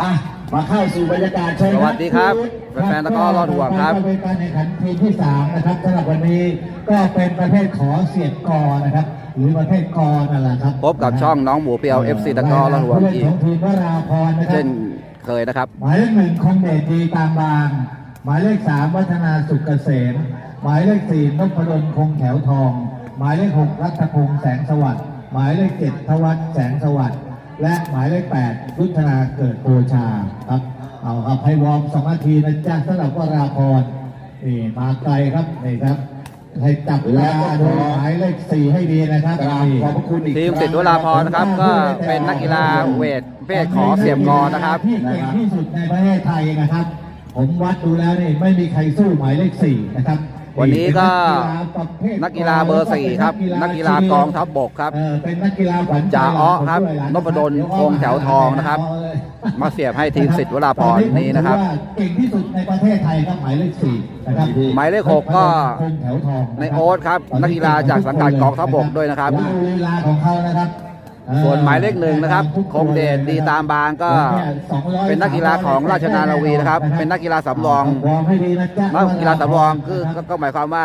อะมาเข้าสู่บรรยากาศเชิญสวัสดีครับแฟนๆตะกร้อรอดห่วงครับก็เป็นการแข่งขันทีมที่สามนะครับสำหรับวันนี้ก็เป็นประเภทขอเสียบกอนะครับ หรือประเภทกอนั่นแหละครับพบกับช่องน้องหมูเปียว FC ตะกร้อละหัวผู้เล่นอีขกองทีมวราพรนะครัเช่บนเคยนะครับ หมายเลขหนึ่งคงเดชดีตามบาง หมายเลขสามวัฒนาสุกเกษมหมายเลขสี่นพดลคงแถวทอง หมายเลขหกรัตพงษ์แสงสวัสดิ์หมายเลขเจ็ดทวัฒน์แสงสวัสดิ์ และหมายเลขแปดยุทธนาเกิดโอชาครับ เอาครับให้วอร์มสองนาทีนะจ๊ะสำหรับวราพรนี่มาไกลครับนี่ครับ ให้จับเวลาดูหมายเลขสี่ให้ดีนะครับนี่ขอบพระคุณอีกทีมสิทธิ์วราพรนะครับ ก็เป็นนักกีฬาเวทเพศขอเสียบกอนะครับที่เก่งที่สุดในประเทศไทยนะครับ ผมวัดดูแล้วนี่ไม่มีใครสู้หมายเลขสี่นะครับ วันนี้ก็เป็นักกีฬาเบอร์สี่ครับ นักกีฬากองทัพบกครับเออเป็นนักกีฬาขวัญใจจ่าอ้อครับผมด้วยหลานนพดลคงแถวทองนะครับ มาเสียบให้ทีมสิทธิ์วราพรนี้นะครับตอผมถือว่าเก่งที่สุดในประเทศไทยครับหมายเลขสี่นะครับหมายเลขหกก็คงแถวทองในโอ๊ตครับ นักกีฬาจากสังกัดกองทัพบกด้วยนะครับดูลีลาของเขานะครับออ ส่วนหมายเลขหนึ่งนะครับ คงเดชดีตามบางก็เป็นนักกีฬาของราชนานาวี นะครับ เป็นนักกีฬาสำรองวอร์มให้ดีนะจ๊ะนักกีฬาสำรองคือก็ก็หมายความว่า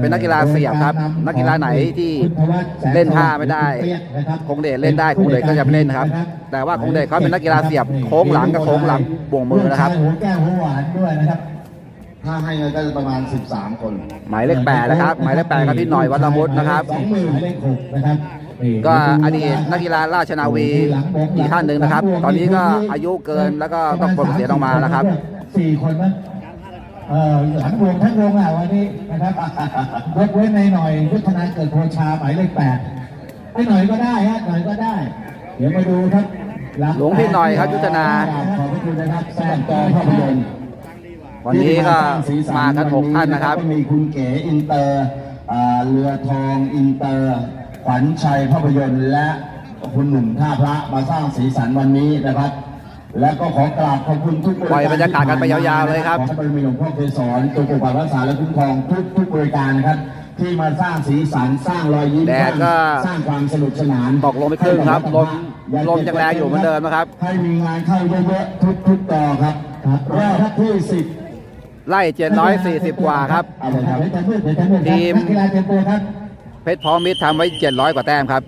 เป็นนักกีฬาเสียบครับ นักกีฬาไหนที่เล่นท่าไม่ได้ คงเดชเล่นได้คงเดชก็จะไม่เล่นนะครับ แต่ว่าคงเดชเขาเป็นนักกีฬาเสียบโค้งหลังกับโค้งหลังบ่วงมือนะครับหัวแก้วหัวหวานด้วยนะครับถ้าให้เงินก็จะประมาณ 13 คน หมายเลขแปดนะครับ หมายเลขแปดครับพี่หน่อยวัฒวุฒินะครับสองหมื่นหมายเลขหกนะครับนี่ ก็อดีตนักกีฬาราชนาวีอีกท่านหนึ่งนะครับ ตอนนี้ก็อายุเกินแล้วก็ต้องปลดเกษียณออกมาแล้วครับสี่คนมั้งเออหลังวงทั้งวงอะวันนี้นะครับยกเว้นในหน่อยยุทธนาเกิดโพชาหมายเลขแปดไอ้หน่อยก็ได้ฮะหน่อยก็ได้ เดี๋ยวมาดูครับหลวงพี่หน่อยครับยุทธนาขอบพระคุณนะครับแซงจอภาภาพพยยนนตตร์ร์วันนี้ก็มากันหกท่านนะครับก็มีคุณเก๋อินเตอร์อ่าเรือทองอินเตอร์ ขวัญชัยภาพยนตร์และคุณหนุ่มท่าพระมาสร้างสีสันวันนี้นะครับ และก็ขอกราบขอบคุณทุกปล่อยบรรยากาศกันไปยาวๆเลยครับขอพระบรมีหลวงพ่อเกศรตัวปกปักรักษาและคุ้มครองทุกทุกบริการนะครับที่มาสร้างสีสันสร้างรอยยิ้มแดดก็สร้างความสนุกสนานตกลงไปครึ่งครับลมลมยังแรงอยู่เหมือนเดิมนะครับ ให้มีงานเข้าเยอะๆทุกทุกๆต่อครับครับรอบที่สิบไล่740กว่าครับอะไรครับเดี๋ยวจะมืดเดี๋ยวจะมืดครับทีมนักกีฬา เตรียมตัวครับเพชรพร้อมมิตรทำไว้ 700 กว่าแต้มครับ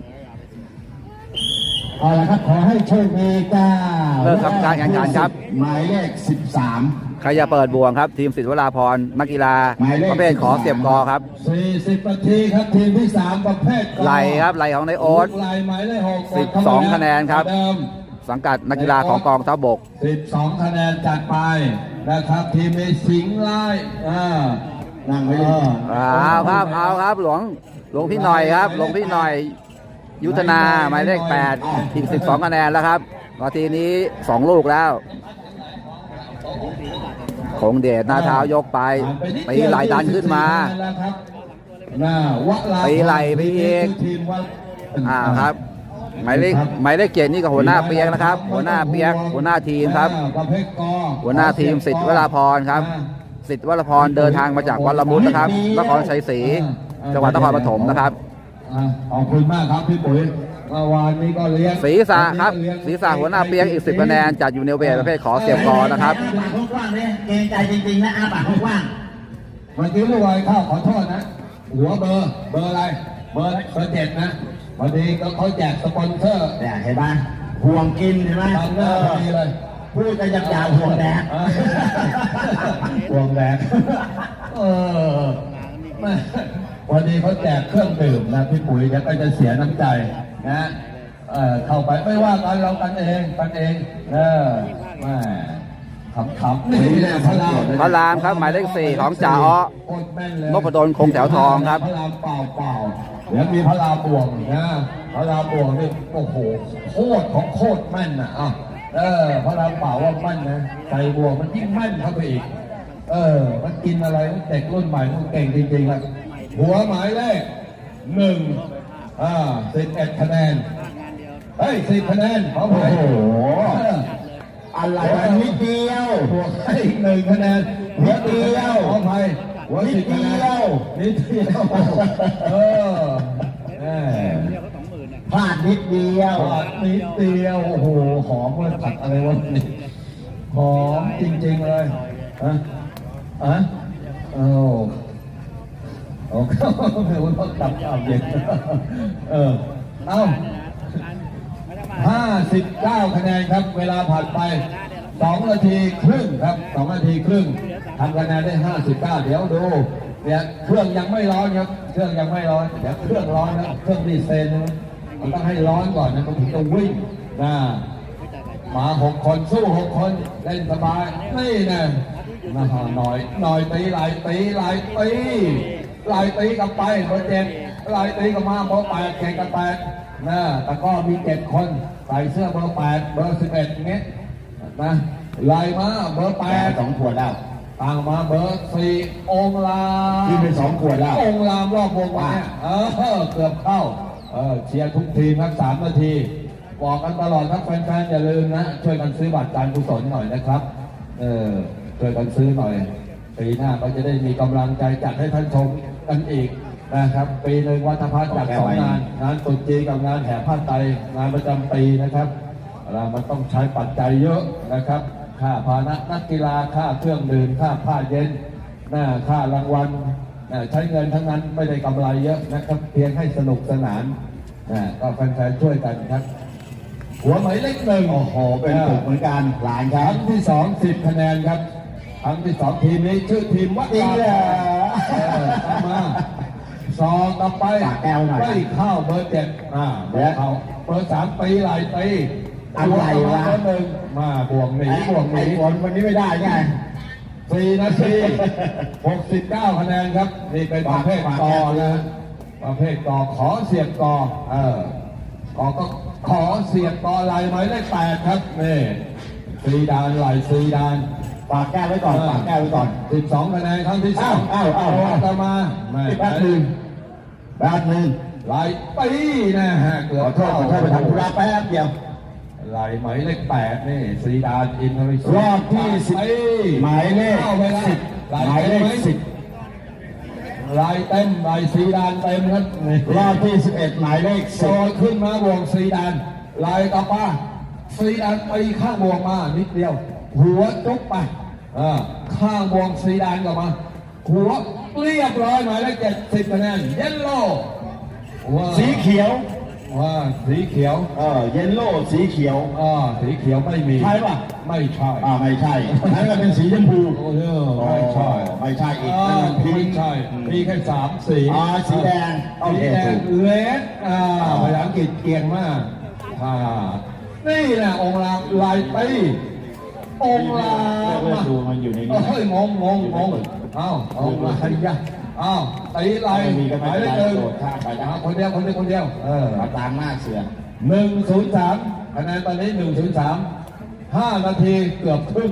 เอาละครับขอให้โชคดีจ้าเริ่มทำการแข่งขันครับ หมายเลขสิบสามใครจะเปิดบวงครับ ทีมสิทธิวราพรนักกีฬาหมายเลขประเภทขอเสียบกอครับสี่สิบนาทีครับทีมที่สามประเภทกอล์ฟไหลครับไหลของในโอ๊ตลูกไหลหมายเลขหกสิบสองคะแนนครับเดิมสังกัดนักกีฬาของกองทัพบกสิบสองคะแนนจัดไปนะครับทีมมีสิงห์ไล่อ่า นั่งไว้เลยเอาครับเอาครับหลวงหลวงพี่หน่อยครับ หลวงพี่หน่อย ยุทธนาหมายเลข8อีก12คะแนนแล้วครับนาทีนี้2ลูกแล้วคงเดชหน้าเท้ายกไปตีไหลดันขึ้นมาแล้วครับหน้าวะลาตีไหล่ไปอีกทีมวะอ่าครับหมายเลขหมายเลขเจ็ดนี่กับหัวหน้าเปียกนะครับ หัวหน้าเปียกหัวหน้าทีมครับอ่าประเภทกอหัวหน้าทีมสิทธิ์วราพรครับ สิทธิ์วราพรเดินทางมาจากวัดละมุดนะครับนครชัยศรีจังหวัดนครปฐมนะครับอ่าขอบคุณมากครับพี่ปุ๋ยเมื่อวานนี้ก็เลี้ยงศีรษะครับศีรษะหัวหน้าเปียกอีก10คะแนนจัดอยู่ในเวทประเภทขอเสียบกอนะครับปากกว้างๆเนี่ยเกรงใจจริงๆนะอาปากกว้างเมื่อกี้เมื่อวานเข้าขอโทษนะหัวเบอร์เบอร์อะไรเบอร์เบอร์เจ็ดนะวันนี้ก็เขาแจกสปอนเซอร์ๆเนี่ยเห็นปะห่วงกินเห็นไหมตามหน้าพอดีเลย พูดกันยาวๆห่วงแดกห่วงแดกเออแม่วันนี้เขาแจกเครื่องดื่มนะพี่ปุ๋ยแล้วก็จะเสียน้ำใจนะเออเข้าไปไม่ว่ากันเรากันเองกันเองเออแม่ขำๆนี่แหละพระรามพระรามครับหมายเลขสี่ของจ่าอ้อโคตรแม่นเลยนพดลคงแถวทองครับพระรามเปล่าเปล่าๆเดี๋ยวมีพระรามบวงนะพระรามบวงนี่โอ้โหโคตรของโคตรแม่นนะอะ เออพระรามเปล่าว่าแม่นนะใส่บวงมันยิ่งแม่นเข้าไปอีก เออ มันกินอะไรเด็กรุ่นใหม่มันเก่งจริงๆครับหัวหมายเลขหนึ่งอ่าสิบเอ็ดคะแนนเฮ้ยสิบคะแนนขอไปโอ้โหเอออะไรกันนิดเดียวบวกให้อีกหนึ่งคะแนนนิดเดียวขออภัยหัวสิบคะแนนนิดเดียวนิดเดียวเออแหม พลาดนิดเดียวปาดนิดเดียว โอ้โห หอมเลยผัดอะไรวะนี่หอมจริงๆเลยอะอะโอ้โอ้เขาเขาตับอับเย็นเออ เอ้าห้าสิบเก้าคะแนนครับ เวลาผ่านไปสองนาทีครึ่งครับสองนาทีครึ่งทำคะแนนได้ห้าสิบเก้าเดี๋ยวดูเนี่ยเครื่องยังไม่ร้อนครับ เครื่องยังไม่ร้อนเดี๋ยวเครื่องร้อนนะเครื่องดีเซลนะ มันต้องให้ร้อนก่อนนะมันถึงจะวิ่งนะมาหกคนสู้หกคนเล่นสบายนี่นะนะฮะหน่อยหน่อยตีหลายตีหลายตีหลายตีกลับไปเบอร์เจ็ดหลายตีกลับมาเบอร์แปดแข่งกันแปดนะแต่ก็มีเจ็ดคนใส่เสื้อเบอร์แปดเบอร์สิบเอ็ดอย่างเงี้ยนะไล่มาเบอร์แปแปดดสองขวดแล้วต่างมาเบอร์สี่องค์ลากินไปสองขวดแล้วองค์ลามรอบวงมาเนี่ยเออเกือบเข้า เออเชียร์ทุกทีมครับสามนาที บอกกันตลอดครับแฟนๆอย่าลืมนะช่วยกันซื้อบัตรการกุศลหน่อยนะครับ เออช่วยกันซื้อหน่อยปีหน้าก็จะได้มีกำลังใจจัดให้ท่านชมกันอีกนะครับ ปีหนึ่งวัฒนพัฒน์จัดสองงาน งานตรุษจีนกับงานแห่ผ้าไตรงานประจำปีนะครับเรามันต้องใช้ปัจจัยเยอะนะครับค่าพาหนะนักกีฬาค่าเครื่องดื่มค่าผ้าเย็นหน้าค่ารางวัลน่ะ ใช้เงินทั้งนั้นไม่ได้กำไรเยอะนะครับ เพียงให้สนุกสนานนะก็แฟนๆช่วยกันครับ หัวหมายเลขหนึ่งโอ้โห เป็นปึกเหมือนกันหลานคครัรั้บงที่สองสิบคะแนนครับครั้งที่สองทีมนี้ชื่อทีมวัดจริงเหรอเออตามมาซองต่อไปฝากแก้วหน่อยไม่เข้าเบอร์เจ็ดอ่าเบอร์เขาเบอร์สามปีหลายปีอะไรวะเบอร์หนึ่งมาบวกหนีบวกหไอ้นีฝนวันนี้ไม่ได้ไง สี่นาทีหกสิบเก้าคะแนนครับ นี่เป็นประเภทฝากกแก้อวนะประเภทกอขอเสียบกอเออกอก็ขอเสียบกอลายหมายเลขแปดครับนี่สีดานไหลสีดานฝากแก้วไว้ก่อนฝากแก้วไว้ก่อนสิบสองคะแนนครั้งที่สองอ้าวอ้าวอ้าวต่อมาไม่แป๊บหนึ่งแป๊บหนึ่งไหลปีนะฮะเกือบขอโทษขอโทษไปทำธุระแป๊บเดียว ไหลหมายเลขแปดนี่สีดานอินทริสุทธิ์รอบที่สิบปีหมายเลขข้ไปแล้วสิบไหลหมายเลขต็มไสิบไหลเต็มไหลสีดานเต็มครับนี่รอบที่สิบเอ็ดหมายเลขโซสิบนขึ้นมาบวงสีดานไหลกลับมาสีดานไปข้างบวงมานิดเดียว หัวจุกไปอ่าข้างบวงสีดานกลับมา หัวเรียบร้อยหมายเลขเจ็ดสิบคะแนนเยลโล่ว้าสีเขียว ว่าสีเขียวเออเยลโล่สีเขียว อ่าสีเขียวไม่มีใช่ปะไม่ใช่อ่าไม่ใช่นั่นก็เป็นสีชมพูโอ้โหไม่ใช่ไม่ใช่อีกอ่านั่นมันพิไม่งค์ใช่มีแค่สามสีอ่าสีแดงโอสีเคแดงถูกเลดอ่าภาษาอังกฤษเกียงมากอ่านี่แหละองค์รามลายตีองค์รามเลือกดูมันอยู่ในนี้ เฮ้ยงงงงงงเอ้าเอามาใครยะ อ้าวตีลายไม่มีก็หไม่มายเป็เลนขไรหนึ่งโดดข้ามไปได้อ่าคนเดียวคนเดียวคนเดียวเออมาตามหน้าเสือหนึ่งศูนย์สามคะแนนตอนนี้หนึ่งศูนย์สามห้านาทีเกือบครึ่ง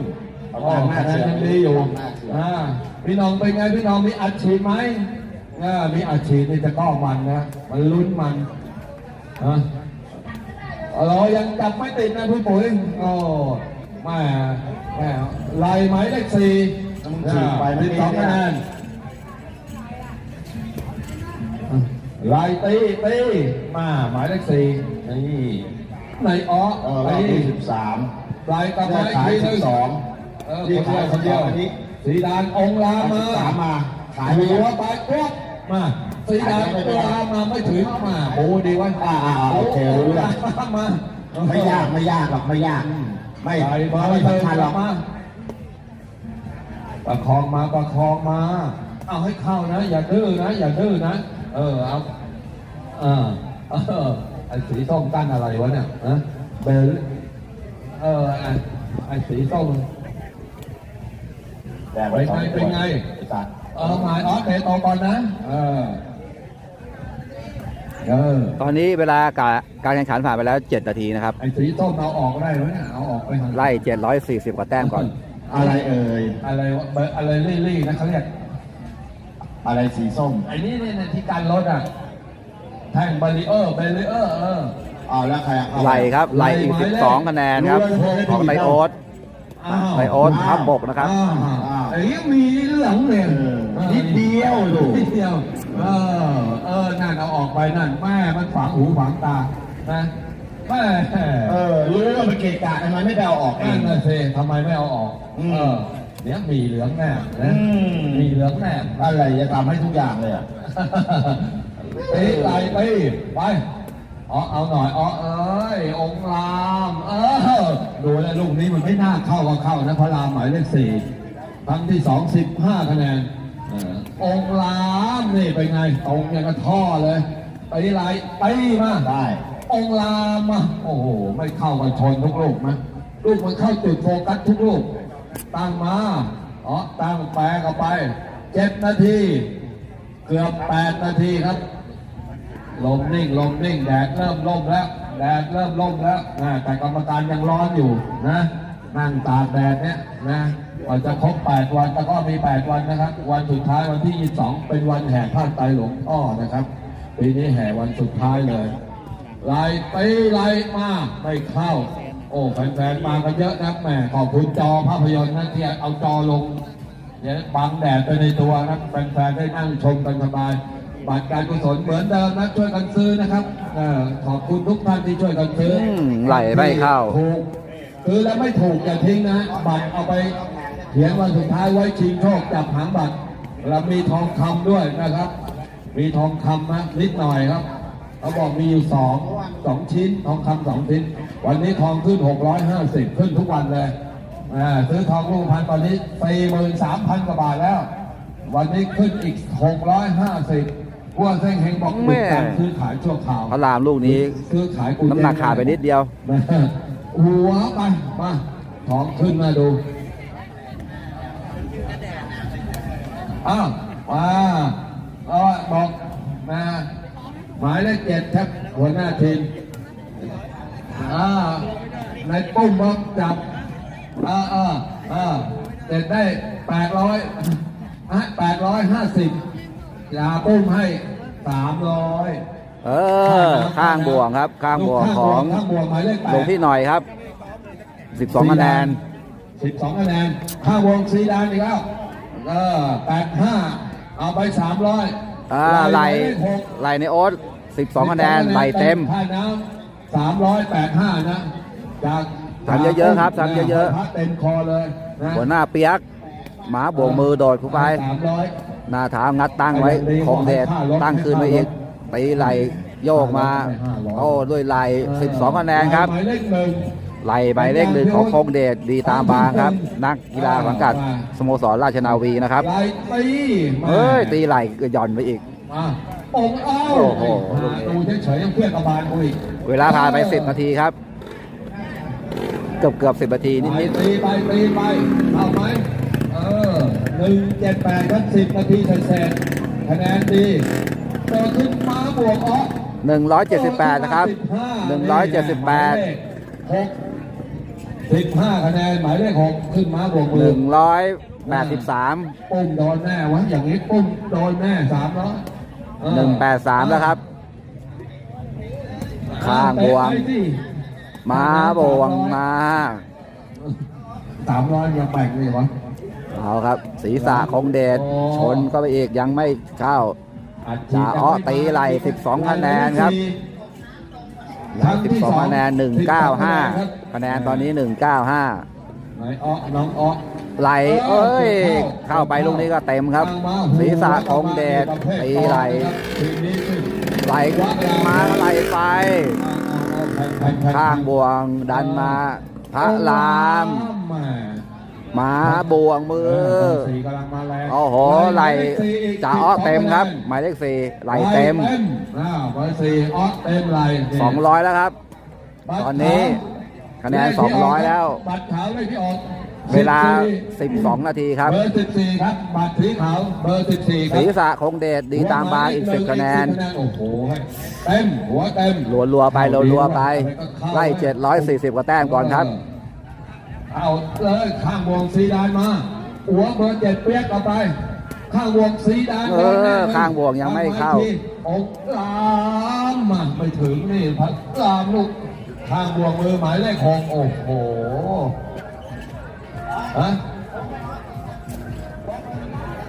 เอาอ๋อตามหน้าคะแนเสืนอยังดีอยู่ตามหน้าเสืออ่อ่าพี่น้องเป็นไงพี่น้องมีอัดฉีดไหมอ่ามีอัดฉีดนี่จะก้อมันนะมันลุ้นมันอะเรายังจับไม่ติดนะพี่ปุ๋ยโอ้แม่แม่ไล่ไหมเลขสี่ต้องฉีดไปสิบสองเมื่อกี้คะแนน ไล่ตีตีมาหมายเลขสี่นี่ในอ้อเออรอบตีที่สิบสามปลายกลับมาอีกขายทีหสินึบงสองเออที่คนเดียวขายคนเดียวอันนี้สีดานองค์ลามาสามมาขายไปหัยังวไปปุ๊บมาสีดานองค์ลามาไม่ถึงมาโอ้ดีไว้อ่าอ่าอ่าโอเครู้เรื่องมาไม่ยากไม่ยากหรอกไม่ยาก ไม่ใส่มาไม่ไม่สำคัญหรอกมาประคองมาประคองมา เอาให้เข้านะ อย่าดื้อนะ อย่าดื้อนะ เออเอาเออเออไอ้สีส้มกั้นอะไรวะเนี่ยนะเบลเออไอ้ไอ้สีส้มแต่ไว้สองเป็นไงไอ้สัตว์เออหมายออสเตโตก่อนนะเออเออตอนนี้เวลาการการแข่งขันผ่านไปแล้ว 7 นาทีนะครับ ไอ้สีส้มเอาออกได้ไหมเนี่ยเอาออกไปหาไล่ 740 กว่าแต้มก่อน อะไรเอ่ย อะไรวะเบอร์อะไรลี่ๆนะเขาเรียก อะไรสีส้ม ไอ้นี่เนี่ยที่การรถอะ แท่งบาริเออร์บาริเออร์เออเอาแล้วใครเอาไล่ครับไล่อีก 12 คะแนนครับ ของไนโอ๊ตอ้าวไนโอ๊ตทับบกนะครับอ้าวไอ้นี่มีเหลืองเนี่ยเออนิดเดียวดูนิดเดียว เออ เออ นั่นเอาออกไปนั่นแม่มันฝังหูฝังตา นะแม่เออ รู้ว่ามันเกะกะทำไมไม่ไปเอาออกเอนั่งนน่ะสิทำไมไม่เอาออกอืมเออ เดี๋ยวมีเหลืองแน่อืนะมมีเหลืองแน่อะไรจะทำให้ทุกอย่างเลยอะตีไหลไปไปอ๋อเอาหน่อยอ๋อเอ้ยองค์รามเออดูแลวลูกนี้มันไม่น่าเข้าก็เข้านะพระรามหมายเลขสี่ครั้งที่สองสิบห้าคะแนนเออองค์รามนี่เป็นไงตรงอย่างกับท่อเลยไปไหลไปมาได้องค์รามอะโอ้โหไม่เข้ากันชนทุกลูกนะลูกมันเข้าจุดโฟกัสทุกลูก ตั้งมาอ๋อตั้งแปลเข้าไปเจ็ดนาที เกือบแปดนาทีครับ ลมนิ่งลมนิ่งแดดเริ่มล่มแล้ว แดดเริ่มล่มแล้วนะแต่กรรมการยังร้อนอยู่นะ นั่งตากแดดเนี่ยนะกว่าจะครบ8วันแต่ก็มี8วันนะครับ วันสุดท้ายวันที่22เป็นวันแห่ผ้าไตหลวงพ่อนะครับ ปีนี้แห่วันสุดท้ายเลยไล่ไปไล่มาไม่เข้า โอ้แฟนๆมากันเยอะนะแหม่ขอบคุณจอภาพยนตร์นะที่เอาจอลงเนี่ยบังแดดไปในตัวนะแฟนๆได้นั่งชมกันสบายบัตรการกุศลเหมือนเดิมนะช่วยกันซื้อนะครับเออขอบคุณทุกท่านที่ช่วยกันซื้ออมไหลไม่เข้าถูกซื้อแล้วไม่ถูกอย่าทิ้งนะบัตรเอาไปเขียนวันสุดท้ายไว้ชิงโชคจับหางบัตรเรามีทองคำด้วยนะครับ มีทองคำนะนิดหน่อยครับเขาบอกมีอยู่สองสองชิ้นทองคำสองชิ้น วันนี้ทองขึ้น 650 ขึ้นทุกวันเลยอ่าซื้อทองรูปพันตอนนี้43,000กว่าบาทแล้ว วันนี้ขึ้นอีก 650พวกเส้งเฮงบอกแม่หยุดการซื้อขายชั่วคราวพระรามลูกนี้ซื้อขายกูน้ำหนักขาดไปนิดเดียวนะหัวไปมาทองขึ้นมาดูอ้าวมาเอาอะบอกมาหมายเลขเจ็ดครับหัวหน้าทีม อ่าในปุ้มบอกจับอ่าอ่าอ่าเจ็ดได้แปดร้อยแปดร้อยห้าสิบยาปุ้มให้สามร้อยเออ ข้างบ่วงครับ ข้างบ่วงของข้างบวงหมายเลขแปดหลวงพี่หน่อยครับ12คะแนนสิบสองคะแนนข้างวงสีดานอีกแล้วเออแปดห้าเอาไปสามร้อยอ่าไหลไหลในโอ๊ต12คะแนนไหลเต็มค่าน้ำ สามร้อยแปดห้านะจากทำเยอะๆครับทำเยอะๆ พัดเต็มคอเลยนะหัวหน้าเปียก หมาโบกมือโดดเข้าไปสามร้อย หน้าเท้างัดตั้งไว้คงเดชตั้งคืนไว้อีกตีไหลโยกมาโอ้ด้วยไหล12คะแนนครับ หมายเลขหนึ่งไหลใบเลขหนึ่งของคงเดชดีตามบางครับ นักกีฬาสังกัดสโมสรราชนาวีนะครับ ไหลตีมาเฮ้ยตีไหลก็หย่อนไปอีก มาองค์เอ้าโอ้โหดูเฉยๆยังเพื่อนกระบาลกูอีกเวลาผ่านไป10นาทีครับ เกือบเกือบ10นาทีนิดไปตีไปตีไปเอาไหมเออหนึ่งเจ็ดแปดครับสิบนาทีเสร็จๆคะแนนดีต่อขึ้นมาบวกออกๆ178นะครับ178หกสิบห้าคะแนนหมายเลขหกขึ้นมาบวกมือ183ปุ้มโดนแน่วะอย่างนี้ปุ้มโดนแน่สามร้อย เออ183แล้วครับ ข้างบวงไปสิมาโบวงมาสามร้อยยังแปลกเลยวะเอาครับ ศีรษะของเดชชนก็ไปอีกยังไม่เข้าอัดฉีดจ่าอ้อตีไหล่12คะแนนครับ12คะแนน195คะแนนตอนนี้195 ไหนอ้อน้องอ้อไหลเอ้ย เข้าไปลูกนี้ก็เต็มครับ ศีรษะของเดชตีไหลทีมนี้ขึ้นไหลมาไหลไป ข้างบวงดันมาพระรามหมาบวงมือสี่กำลังมาแรงโอ้โหไหลจ่าอ้อเต็มครับ หมายเลขสี่ไหลเต็มอ่าเบอร์สี่อ้อเต็มไหล200แล้วครับ ตอนนี้ คะแนน 200 แล้ว บัตรขาวไม่พี่ออกเวลา14 12 นาทีครับ เบอร์14ครับบัตรสีขาวเบอร์14ครับศีรษะคงเดชดีตามบางอีก 10 คะแนน โอ้โหเต็มหัวเต็มรัวๆไปรัวๆไป ไล่ 740 กว่าแต้มก่อนครับ เอาเลยข้างวงสีดานมาหัวเบอร์เจ็ดเปียกเอาไป ข้างวงสีดานเออข้างวงยังไม่เข้า อกลามมาไม่ถึงนี่พัดลามลูก ข้างวงมือหมายเลขหกโอ้โหฮะ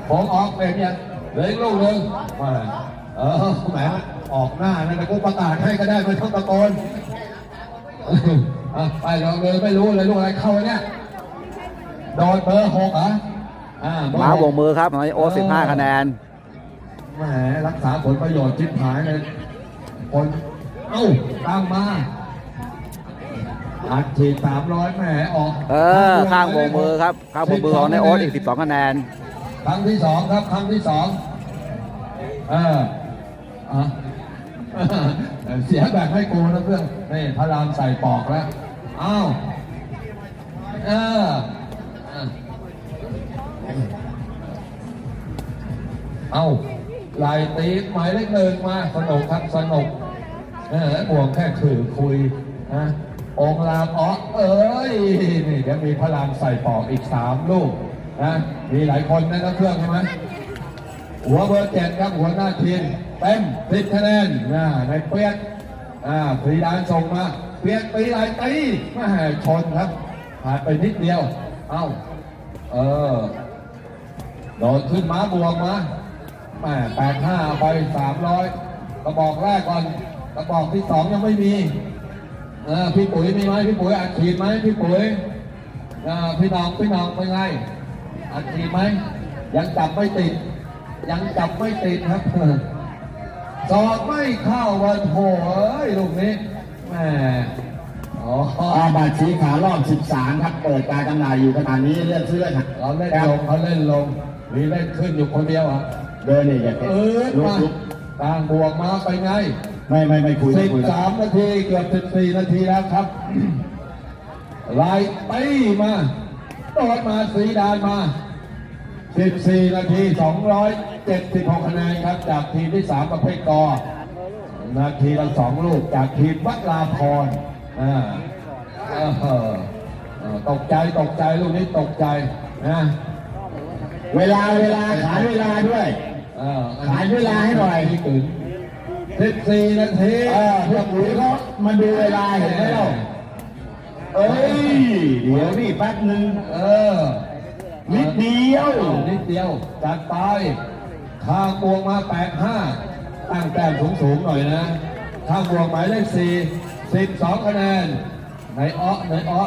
ผมออกเป็นยังเหลืออีกลูกหนึ่งมาเออแหมออกหน้านะแต่กูประกาศให้ก็ได้ไม่ต้องตะโกนอะไปลองเลยไม่รู้เลยลูกอะไรเข้าเนี่ยโดนเบอร์หกเหรออ่าเบอร์ม้าหวกงมือครับตอนนี้โอ๊ตสิบห้าคะแนนแหมรักษาผลประโยชน์จิบหายเลยคนเอ้าตั้งมา อัดฉีดสามร้อยแหมออกเออ ข้างวงมือครับ ข้างวงมือของนายโอ๊ตอีกสิบสองคะแนน ครั้งที่สองครับ ครั้งที่สองเอออะเสียแบบให้กูนะเพื่อนนี่พระรามใส่ปอกแล้ว อ้าว เอออะเอาลายตีหมายเลขหนึ่งมา สนุกครับ สนุกเออบวกแค่คือคุยนะ องรามอ๋อเอ้ยนี่เดี๋ยวมีพระรามใส่ปอกอีกสามลูกนะมีหลายคนนะนักเครื่องใช่ไหมหัวเบอร์เจ็ดครับหัวหน้าทีมเต็มสิบคะแนนนะในเปียกอ่าฟรีดานส่งมาเปียกตีไหลตีแมาชนครับผ่านไปนิดเดียว เอ้าเออโดดขึ้นม้าบวกมาแม่แปดห้าไปสามร้อยกระบอกแรกก่อนกระบอกที่สองยังไม่มี พี่ปุ๋ยมีไหมพี่ปุ๋ยอัดฉีดไหมพี่ปุ๋ยอ่าพี่น้องพี่น้องเป็นไงอัดฉีดไหมยังจับไม่ติด ยังจับไม่ติดครับสอบไม่เข้าวันโถเอ้ยลูกนี้แหมอ๋ออาบัตรสีขาวรอบ 13 ครับเปิดการจำหน่ายอยู่ขณะนี้เลือกซื้อเลยครับเขาเล่นลงเขาเล่นลงมีเล่นขึ้นอยู่คนเดียวอะเดินนี่อย่าเออลุกมาลุกต่างบวกมาไปไง ไม่ไม่ไม่คุยสิไม่บคุยสามนาทีเกือบสิบสี่นาทีแล้วครับไล่ตีมาโดดมาสีดานมาสิบสี่นาทีสองร้อยเจ็ดสิบหกคะแนนครับ จากทีมที่สามประเภทกอนาทีละสองลูกจากทีมวัดลาพรอ่าเออเออตกใจตกใจลูกนี้ตกใจนะเวลาเวลาขายเวลาด้วยเออขายเวลาให้หน่อยที่ตื่น สิบสี่นาทีเออพวกปุ๋ยเขามาดูเวลาเห็นไหมเราเอ้ย เดี๋ยวนี่แป๊บนึงเออ นิดเดียว นิดเดียว จัดไปข้างบวงมาแปดห้าตั้งแต้มสูงๆหน่อยนะข้างบวงหมายเลขสี่สิบสองคะแนน ในอ้อในอ้อ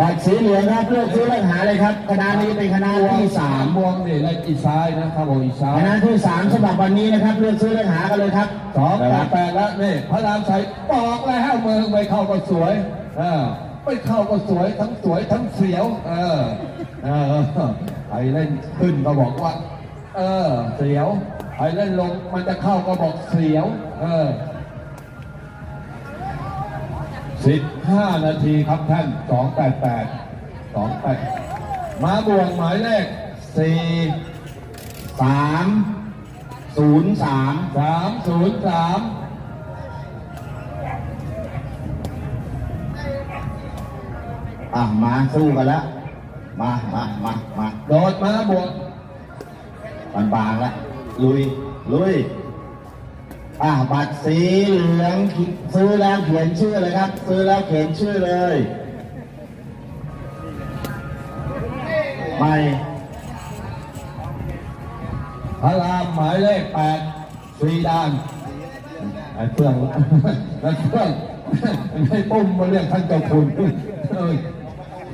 บัตรสีเหลืองครับเลือกซื้อเลือกหาเลยครับคณะนี้เป็นคณะที่สามบวงนี่เลขอีซ้ายนะครับผมอีซ้ายคณะที่สามสำหรับวันนี้นะครับเลือกซื้อเลือกหากันเลยครับสองแปนะครัดบแปดแล้วนี่พระรามใส่บอกแล้วเมืองไม่เข้าก็สวยเออไม่เข้าก็สวยทั้งสวยทั้งเสียว เออเออใครเล่นขึ้นก็บอกว่า เออเสียวใครเล่นลงมันจะเข้าก็บอกเสียว เออ สิบห้านาทีครับท่านสองแปดแปดสองแปดมาบวกหมายเลขสี่สามศูนย์สามสามศูนย์สามอะมาสู้กันแล้ว มามามามาโดดมาบวกบางบางๆแล้วลุย ลุย อะบัตรสีเหลืองซื้อแล้วเขียนชื่อเลยครับ ซื้อแล้วเขียนชื่อเลยไม่พระรามหมายเลขแปดฟรีดานไอ้เพื่อนไอ้เพื่อนไอ้ปุ้มมาเรียกท่านเจ้าคุณเอ้ย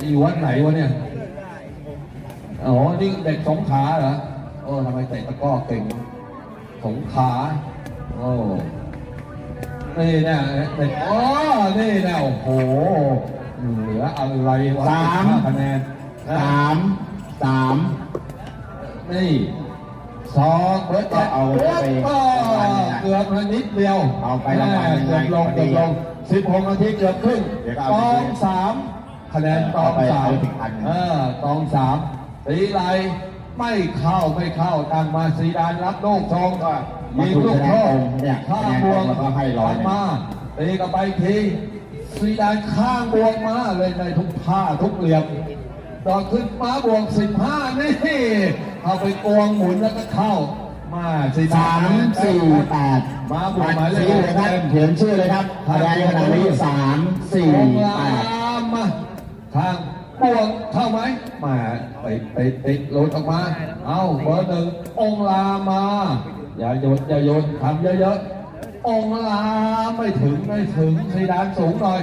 อยู่วัดไหนวะเนี่ยอ๋อนี่เด็กสงขาเหรอโอ้ทำไมเตะตะก้อเก่งสงขา โอ้นี่เนี่ยเด็กอ๋อนี่เนี่ยโอ้โหเหลืออะไรวะ15คะแนนนะสามสามนี่สองเบิร์ดก็เอาไปก็เกือบมานิดเดียวเอาไปรางวัลยังเกืไงอบลงเกือบลงสิบหกนาทีเกือบครึ่งเดี๋ยวก็ตเอาอไปงสามคะแนนตองเอาไปสามเอาอีกอันหนึ่งเออตองสามตีไร ไม่เข้าไม่เข้าตั้งมาสีดานรับลูกทองก็ยิงลูกโทษเนี่ยข้าคะงแนนบวงแล้วก็ให้ร้อยหนึ่งมาตีกันไปทีสีดานข้างบวงมาเลยในทุกท่าทุกเหลี่ยมดอกขึ้นม้าบวงสิบห้านี่เอาไปกวงหมุนแล้วก็เข้า มาสี่สามสี่แปดม้าบวบังตหมายรเลสีขเหลืองครับเขียนชื่อเลยครับคะแนนขณะนี้สามสี่องแปลาดมมาทาง บวกเข้าไหมมาไปไปติดหลุดออกมา เอาเบอร์หนึ่งองลามา อย่าโยนอย่าโยนทำเยอะๆองลาไม่ถึงไม่ถึงสีดานสูงหน่อย